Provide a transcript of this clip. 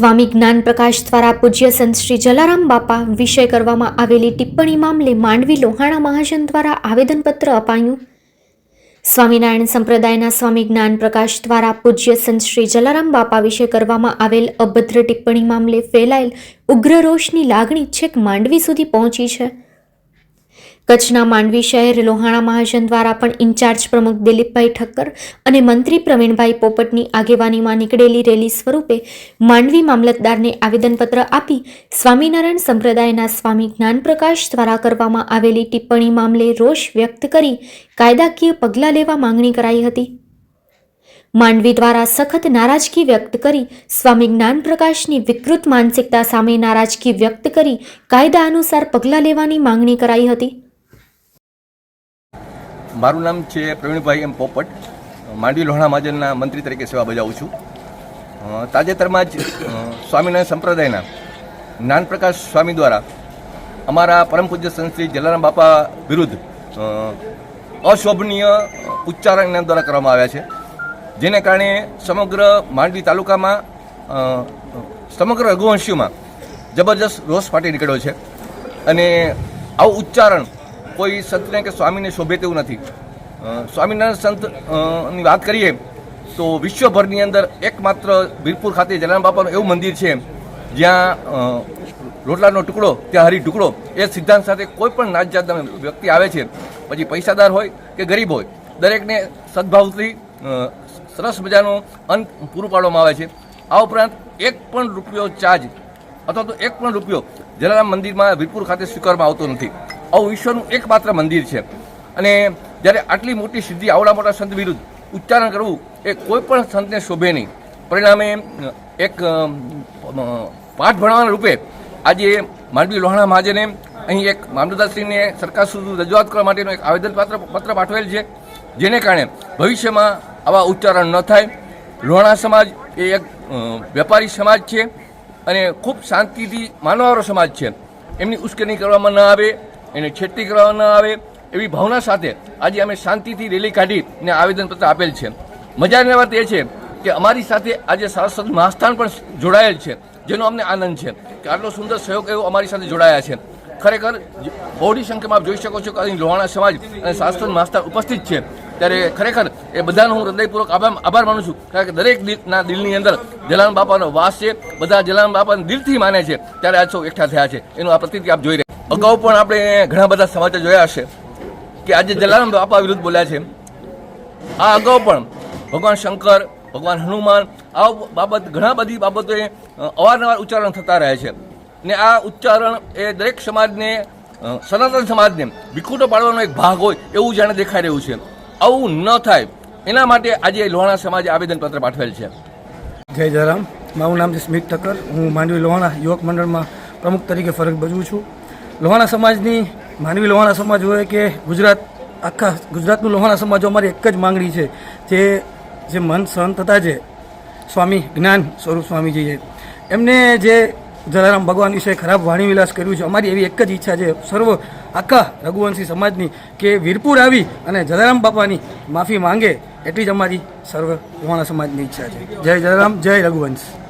સ્વામી જ્ઞાન પ્રકાશ દ્વારા પૂજ્ય સંત શ્રી જલારામ બાપા વિષય કરવામાં આવેલી ટિપ્પણી મામલે માંડવી લોહાણા મહાજન દ્વારા આવેદનપત્ર અપાયું. સ્વામિનારાયણ સંપ્રદાયના સ્વામી જ્ઞાન પ્રકાશ દ્વારા પૂજ્ય સંત શ્રી જલારામ બાપા વિશે કરવામાં આવેલ અભદ્ર ટિપ્પણી મામલે ફેલાયેલ ઉગ્ર રોષની લાગણી છેક માંડવી સુધી પહોંચી છે. કચ્છના માંડવી શહેર લોહાણા મહાજન દ્વારા પણ ઇન્ચાર્જ પ્રમુખ દિલીપભાઈ ઠક્કર અને મંત્રી પ્રવીણભાઈ પોપટની આગેવાનીમાં નીકળેલી રેલી સ્વરૂપે માંડવી મામલતદારને આવેદનપત્ર આપી સ્વામિનારાયણ સંપ્રદાયના સ્વામી જ્ઞાનપ્રકાશ દ્વારા કરવામાં આવેલી ટિપ્પણી મામલે રોષ વ્યક્ત કરી કાયદાકીય પગલાં લેવા માંગણી કરાઈ હતી. માંડવી દ્વારા સખત નારાજગી વ્યક્ત કરી સ્વામી જ્ઞાનપ્રકાશની વિકૃત માનસિકતા સામે નારાજગી વ્યક્ત કરી કાયદા અનુસાર પગલાં લેવાની માંગણી કરાઈ હતી. મારું નામ છે પ્રવીણભાઈ એમ પોપટ. માંડવી લોહાણા મહાજનના મંત્રી તરીકે સેવા બજાવું છું. તાજેતરમાં જ સ્વામિનારાયણ સંપ્રદાયના જ્ઞાનપ્રકાશ સ્વામી દ્વારા અમારા પરમ પૂજ્ય સંત જલારામ બાપા વિરુદ્ધ અશોભનીય ઉચ્ચારણ દ્વારા કરવામાં આવ્યા છે. જેને કારણે સમગ્ર માંડવી તાલુકામાં સમગ્ર રઘુવંશીઓમાં જબરજસ્ત રોષ ફાટી નીકળ્યો છે. અને આવું ઉચ્ચારણ કોઈ સંતને કે સ્વામીને શોભે તેવું નથી. સ્વામિનારાયણ સંતની વાત કરીએ, તો વિશ્વભરની અંદર એકમાત્ર વીરપુર ખાતે જલારામ બાપાનું એવું મંદિર છે, જ્યાં રોટલાનો ટુકડો, ત્યાં હરી ટુકડો, એ સિદ્ધાંત સાથે કોઈ પણ નાત જાતના વ્યક્તિ આવે છે, પછી પૈસાદાર હોય કે ગરીબ હોય, દરેકને સદભાવથી સરસ મજાનું અન્ન પૂરું પાડવામાં આવે છે. આ ઉપરાંત એક પણ રૂપિયો ચાર્જ, અથવા તો એક પણ રૂપિયો જલારામ મંદિરમાં વીરપુર ખાતે સ્વીકારવામાં આવતો નથી. આવું વિશ્વનું એકમાત્ર મંદિર છે. અને જ્યારે આટલી મોટી સિદ્ધિ આવડા મોટા સંત વિરુદ્ધ ઉચ્ચારણ કરવું એ કોઈ પણ સંતને શોભે નહીં. પરિણામે એક પાઠ ભણવાના રૂપે આજે માંડવી લોહાણા મહાજને અહીં એક મામલતદારશ્રીને સરકાર સુધી રજૂઆત કરવા માટેનું એક આવેદનપત્ર, પત્ર પાઠવેલ છે. જેને કારણે ભવિષ્યમાં આવા ઉચ્ચારણ ન થાય. લોહાણા સમાજ એ એક વેપારી સમાજ છે અને ખૂબ શાંતિથી માનવાવાળો સમાજ છે. એમની ઉશ્કેરણી કરવામાં ન આવે. એને છેડતી કરવામાં આવે એવી ભાવના સાથે આજે અમે શાંતિથી રેલી કાઢીને આવેદનપત્ર આપેલ છે. મજાની વાત એ છે કે અમારી સાથે આજે સારસ્વત મહાસ્થાન પણ જોડાયેલ છે, જેનો અમને આનંદ છે કે આટલો સુંદર સહયોગ એવો અમારી સાથે જોડાયા છે. ખરેખર બહોળી સંખ્યામાં આપ જોઈ શકો છો કે અહીં લોહાણા સમાજ અને શાસ્ત્ર મહાસ્થાન ઉપસ્થિત છે. ત્યારે ખરેખર એ બધાનો હું હૃદયપૂર્વક આભાર આભાર માનું છું. કારણ કે દરેક દિલના દિલની અંદર જલારામ બાપાનો વાસ છે. બધા જલારામ બાપાને દિલથી માને છે. ત્યારે આ સૌ એકઠા થયા છે. એનું આ પ્રતિક આપ જોઈ રહ્યા અગાઉ પણ આપણે ઘણા બધા સમાચાર જોયા હશે કે આજે જલારામ બાપા વિરુદ્ધ બોલ્યા છે. આ અગાઉ પણ ભગવાન શંકર, ભગવાન હનુમાન, આ બાબત ઘણા બધી બાબતોએ અવારનવાર ઉચ્ચારણ થતા રહે છે. ને આ ઉચ્ચારણ એ દરેક સમાજને સનાતન સમાજને વિખૂટો પાડવાનો એક ભાગ હોય એવું જાણે દેખાઈ રહ્યું છે. આવું ન થાય. એના માટે આજે લોહાણા સમાજે આવેદનપત્ર પાઠવેલ છે. જય જયરામ મારું નામ છે સ્મિત ઠક્કર. હું માંડવી લોહાણા યુવક મંડળમાં પ્રમુખ તરીકે ફરજ ભજવું છું. લોહાણા સમાજની, માનવી લોહાણા સમાજ હોય કે ગુજરાત, આખા ગુજરાતનું લોહાણા સમાજ અમારી એક જ માંગણી છે, જે જે મન સંત હતા જે સ્વામી જ્ઞાન સ્વરૂપ સ્વામીજીએ એમને જે જલારામ ભગવાન વિશે ખરાબ વાણીવિલાસ કર્યું છે, અમારી એવી એક જ ઈચ્છા છે, સર્વ આખા રઘુવંશી સમાજની, કે વીરપુર આવી અને જલારામ બાપાની માફી માંગે, એટલી જ અમારી સર્વ લોહાણા સમાજની ઈચ્છા છે. જય જલારામ, જય રઘુવંશ.